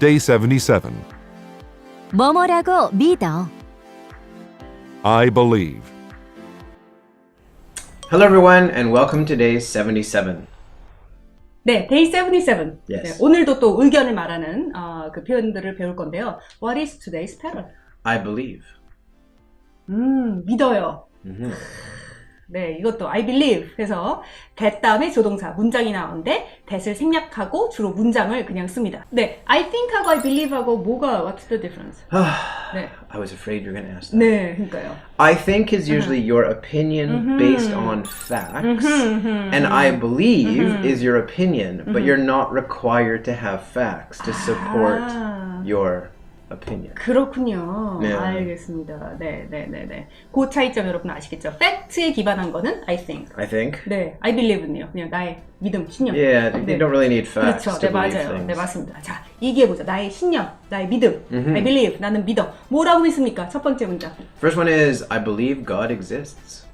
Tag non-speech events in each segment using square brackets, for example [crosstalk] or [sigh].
Day 77. 뭐뭐라고 믿어. I believe. Hello, everyone, and welcome to day 77. 네, day 77. Yes. 네, 오늘도 또 의견을 말하는 어, 그 표현들을 배울 건데요. What is today's pattern? I believe. 음, 믿어요. Mhm. 네, 이것도 I believe 해서 that 다음에 조동사 문장이 나오는데 that을 생략하고 주로 문장을 그냥 씁니다. 네, I think하고 I believe하고 뭐가 what's the difference? 네, I was afraid you were going to ask that. 네, 그러니까요. I think is usually your opinion based on facts, and I believe is your opinion, but you're not required to have facts to support 아. your opinion. 그렇군요. 네. 알겠습니다. 네, 네, 네, 네. 그 차이점 여러분 아시겠죠? 팩트에 기반한 거는 I think. I think. 네, I believe는요. 그냥 나의 믿음, 신념. Yeah, 네. you don't really need facts 그렇죠. to 네, believe 맞아요. 네, things. 맞습니다. 자, 얘기해 보자. 나의 신념, 나의 믿음. I believe, 나는 믿어. 뭐라고 믿습니까? 첫 번째 문장. First one is I believe God exists.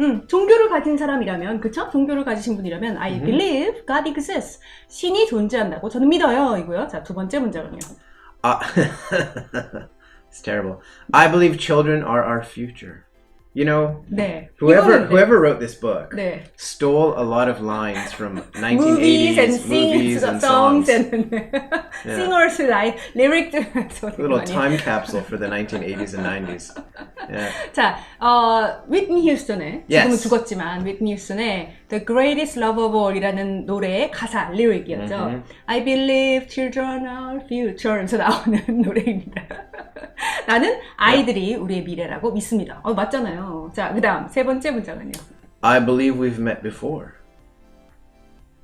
음, 종교를 가진 사람이라면, 그쵸? 종교를 가지신 분이라면, I believe God exists. 신이 존재한다고 저는 믿어요. 이고요. 자, 두 번째 문장은요. Uh, [laughs] it's terrible. I believe children are our future. You know, 네. whoever whoever wrote this book 네. stole a lot of lines from [laughs] 1980s movies and, movies and songs and [laughs] singers like lyrics. little time capsule for the 1980s and 90s. Yeah. 자, 어, 위트니 휴스턴의 지금은 Yes. 죽었지만 위트니 휴스턴의 The Greatest Love of All이라는 노래의 가사 리릭이었죠. I believe children are future에서 나오는 [laughs] 노래입니다. 나는 아이들이 우리의 미래라고 믿습니다. 어, 맞잖아요. 자, 그다음 세 번째 문장은요. I believe we've met before.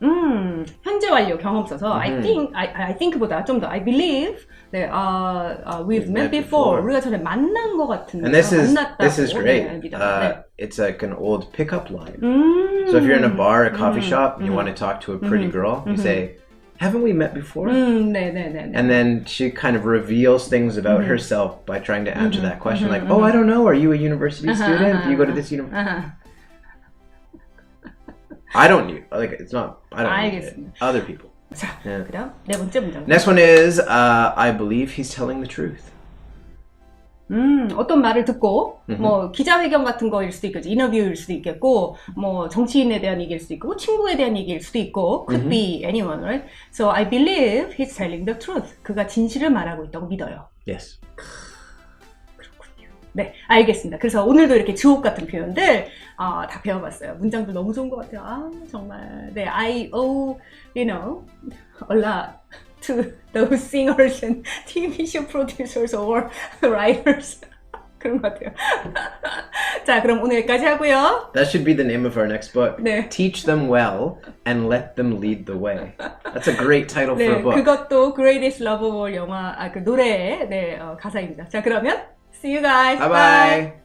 음, 현재 완료 경험 써서 I think, I, I think보다 좀 더 I believe, 네, 어, 어, we've, met, met before. before. 우리가 전에 만난 것 같은데 And this is 만났다고. this is great. 네, 믿어요. Uh, 네. it's like an old pickup line. 음, So if you're in a bar, a coffee shop, and you want to talk to a pretty girl, you say, "Haven't we met before?" 음, 네, 네, 네, 네. And then she kind of reveals things about Mm-hmm. herself by trying to answer that question, like, "Oh, I don't know. Are you a university student? Do you go to this university?" 아하. I don't need like it's not. I don't need it. 알겠습니다. Other people. 자, 네. 그다음 네 번째 문장. Next one is, uh, I believe he's telling the truth. 음, 어떤 말을 듣고 뭐 기자회견 같은 거일 수도 있겠죠. 인터뷰일 수도 있겠고 뭐 정치인에 대한 얘기일 수도 있고 친구에 대한 얘기일 수도 있고 could be anyone, right? So I believe he's telling the truth. 그가 진실을 말하고 있다고 믿어요. Yes. 네, 알겠습니다. 그래서 오늘도 이렇게 주옥 같은 표현들 어, 다 배워봤어요. 문장들 너무 좋은 것 같아요. 아 정말 네, I owe you know a lot to those singers and TV show producers or writers 그런 것 같아요. 자, 그럼 오늘 여기까지 하고요. That should be the name of our next book. 네. Teach them well and let them lead the way. That's a great title for 네, a book. 그것도 Greatest Love of All 영화 아, 그 노래의 네, 어, 가사입니다. 자, 그러면 see you guys. Bye bye.